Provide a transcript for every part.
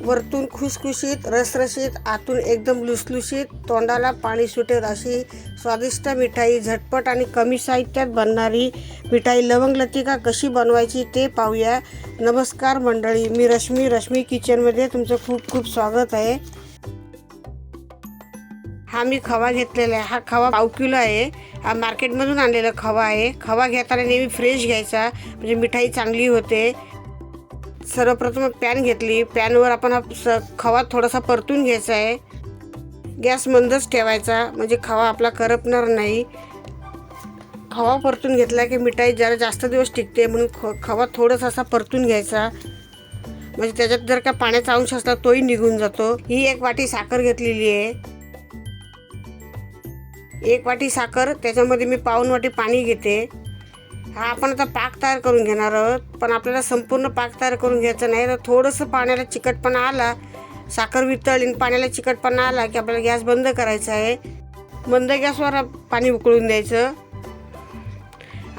वरतून खुसखुशीत रसरशीत आतून एकदम लुसलुशीत तोंडाला पाणी सुटेल अशी स्वादिष्ट मिठाई झटपट आणि कमी साहित्यात बनणारी मिठाई लवंग लतिका कशी बनवायची ते पाहूया. नमस्कार मंडळी मी रश्मी रश्मी किचनमध्ये तुमचं खूप खूप स्वागत आहे. हा मी खवा घेतलेला आहे. हा खवा पाव किलो आहे. हा मार्केटमधून आणलेला खवा आहे. खवा घेताना नेहमी फ्रेश घ्यायचा म्हणजे मिठाई चांगली होते. सर्वप्रथम पॅन घेतली. पॅनवर आपण हा स खवा थोडासा परतून घ्यायचा आहे. गॅस मंदच ठेवायचा म्हणजे खवा आपला करपणार नाही. खवा परतून घेतला की मिठाई जरा जास्त दिवस टिकते म्हणून ख खवा थोडासा असा परतून घ्यायचा. म्हणजे त्याच्यात जर का पाण्याचा अंश असला तोही निघून जातो. ही एक वाटी साखर घेतलेली आहे. एक वाटी साखर त्याच्यामध्ये मी पाऊन वाटी पाणी घेते. हा आपण आता पाक तयार करून घेणार आहोत. पण आपल्याला संपूर्ण पाक तयार करून घ्यायचं नाही. तर थोडंसं पाण्याला चिकटपणा आला साखर वितळली आणि पाण्याला चिकटपणा आला की आपल्याला गॅस बंद करायचा आहे. बंद गॅसवर पाणी उकळून द्यायचं.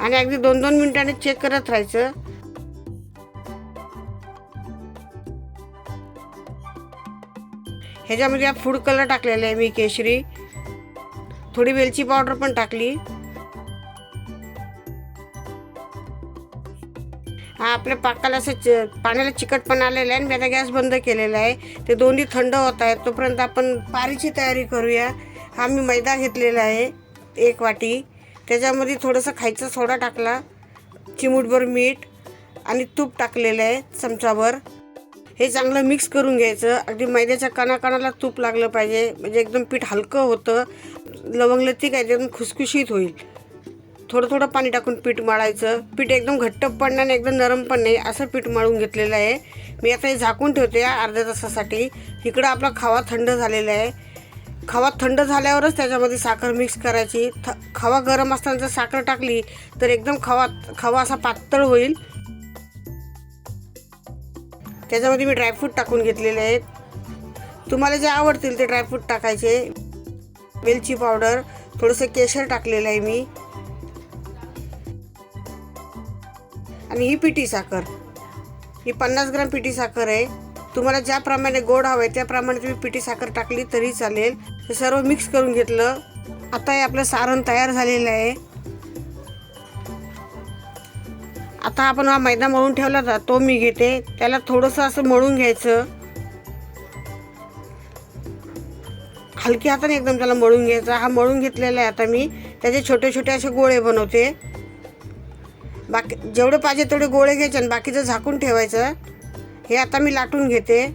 आणि अगदी दोन दोन मिनिटांनी चेक करत राहायचं. ह्याच्यामध्ये फूड कलर टाकलेला आहे मी केशरी. थोडी वेलची पावडर पण टाकली. हा आपल्या पाकाला असं च पाण्याला चिकटपण आलेलं आहे आणि मी आता गॅस बंद केलेला आहे. ते दोन्ही थंड होत आहेत. तोपर्यंत आपण पारीची तयारी करूया. हा मी मैदा घेतलेला आहे एक वाटी. त्याच्यामध्ये थोडंसं खायचा सोडा टाकला चिमूटभर मीठ आणि तूप टाकलेलं आहे चमचाभर हे चांगलं मिक्स करून घ्यायचं. अगदी मैद्याच्या कणाकणाला तूप लागलं पाहिजे. म्हणजे एकदम पीठ हलकं होतं. लवंगलती काय एकदम खुसखुशीत होईल. थोडं थोडं पाणी टाकून पीठ मळायचं. पीठ एकदम घट्ट पण नाही एकदम नरम पण नाही. असं पीठ मळून घेतलेलं आहे. मी आता हे झाकून ठेवते अर्ध्या तासासाठी. इकडं आपला खवा थंड झालेला आहे. खवा थंड झाल्यावरच त्याच्यामध्ये साखर मिक्स करायची. थ खवा गरम असताना जर साखर टाकली तर एकदम खवा खवा असा पातळ होईल. त्याच्यामध्ये मी ड्रायफ्रूट टाकून घेतलेले आहेत. तुम्हाला जे आवडतील ते ड्रायफ्रूट टाकायचे. वेलची पावडर थोडंसं केशर टाकलेलं आहे मी. आणि ही पिठी साखर. ही पन्नास ग्राम पिठी साखर आहे. तुम्हाला ज्याप्रमाणे गोड हवं आहे त्याप्रमाणे तुम्ही पिठी साखर टाकली तरी चालेल. हे सर्व मिक्स करून घेतलं. आता हे आपलं सारण तयार झालेलं आहे. आता आपण हा मैदा मळून ठेवला होता तो मी घेते. त्याला थोडंसं असं मळून घ्यायचं. हलक्या हाताने एकदम त्याला मळून घ्यायचा. हा मळून घेतलेला आहे आता मी. त्याचे छोटे छोटे असे गोळे बनवते. बाकी जेवढे पाहिजे तेवढे गोळे घ्यायचे आणि बाकीचं झाकून ठेवायचं. हे आता मी लाटून घेते.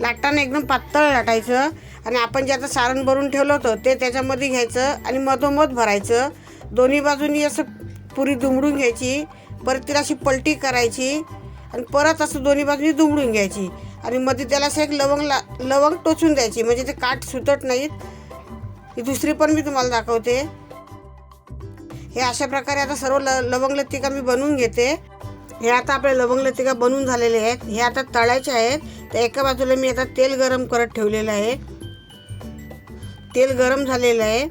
लाटताना एकदम पातळ लाटायचं आणि आपण जे आता सारण भरून ठेवलं होतं ते त्याच्यामध्ये घ्यायचं आणि मधोमध भरायचं. दोन्ही बाजूनी असं पुरी दुमडून घ्यायची परत तिला अशी पलटी करायची आणि परत असं दोन्ही बाजूनी दुमडून घ्यायची. आणि मध्ये त्याला असं एक लवंग ला लवंग टोचून द्यायची म्हणजे ते काठ सुटत नाहीत. ही दुसरी पण मी तुम्हाला दाखवते. हे अशा प्रकारे आता सर्व ल लवंग लतिका मी बनवून घेते. हे आता आपले लवंग लतिका बनवून झालेले आहेत. हे आता तळायचे आहेत. तर एका बाजूला मी आता तेल गरम करत ठेवलेलं आहे. तेल गरम झालेलं आहे.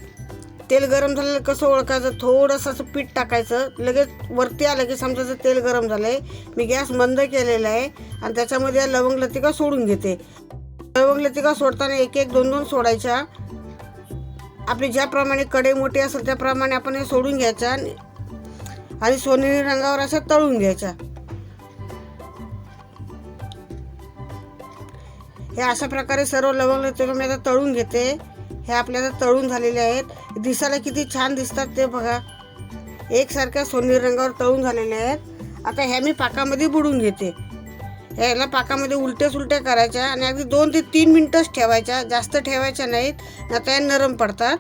तेल गरम झालेलं कसं ओळखायचं? थोडंसं असं पीठ टाकायचं. लगेच वरती आलं की समजायचं तेल गरम झालं आहे मी गॅस बंद केलेला आहे आणि त्याच्यामध्ये लवंग लतिका सोडून घेते. लवंग लतिका सोडताना एक एक दोन दोन सोडायच्या. आपली ज्याप्रमाणे कडे मोठे असेल त्याप्रमाणे आपण हे सोडून घ्यायचा आणि- सोनेरी रंगावर अशा तळून घ्यायचा. हे अशा प्रकारे सर्व लवंग लतिका मी आता तळून घेते. हे आपल्याला तळून झालेले आहेत. दिसायला किती छान दिसतात ते बघा. एकसारख्या सोनेरी रंगावर तळून झालेले आहेत. आता ह्या मी पाकामध्ये बुडून घेते. ह्याला पाकामध्ये उलट्या सुलट्या करायच्या आणि अगदी दोन ते तीन मिनटंच ठेवायच्या. जास्त ठेवायच्या नाहीत ना त्या नरम पडतात.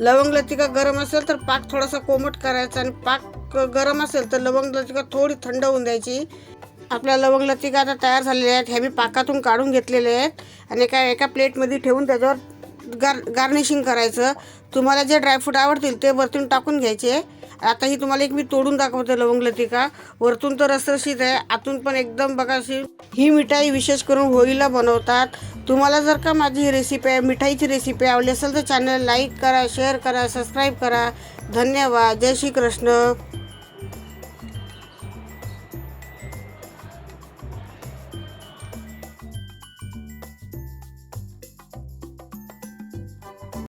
लवंग लतिका गरम असेल तर पाक थोडासा कोमट करायचा आणि पाक गरम असेल तर लवंग लतिका थोडी थंड होऊन द्यायची. आपल्या लवंग लतिका आता तयार झालेल्या आहेत. ह्या मी पाकातून काढून घेतलेले आहेत आणि एका एका प्लेटमध्ये ठेवून त्याच्यावर गार गार्निशिंग करायचं. तुम्हाला जे ड्रायफ्रूट आवडतील ते वरतून टाकून घ्यायचे. आता ही तुम्हाला एक मी तोडून दाखवते लवंग लतिका वरतून तर रसरशीत आहे आतून पण एकदम बघा अशी ही मिठाई विशेष करून होळीला बनवतात. तुम्हाला जर का माझी ही रेसिपी आहे मिठाईची रेसिपी आवडली असेल तर चॅनल लाईक करा शेअर करा सबस्क्राईब करा. धन्यवाद. जय श्री कृष्ण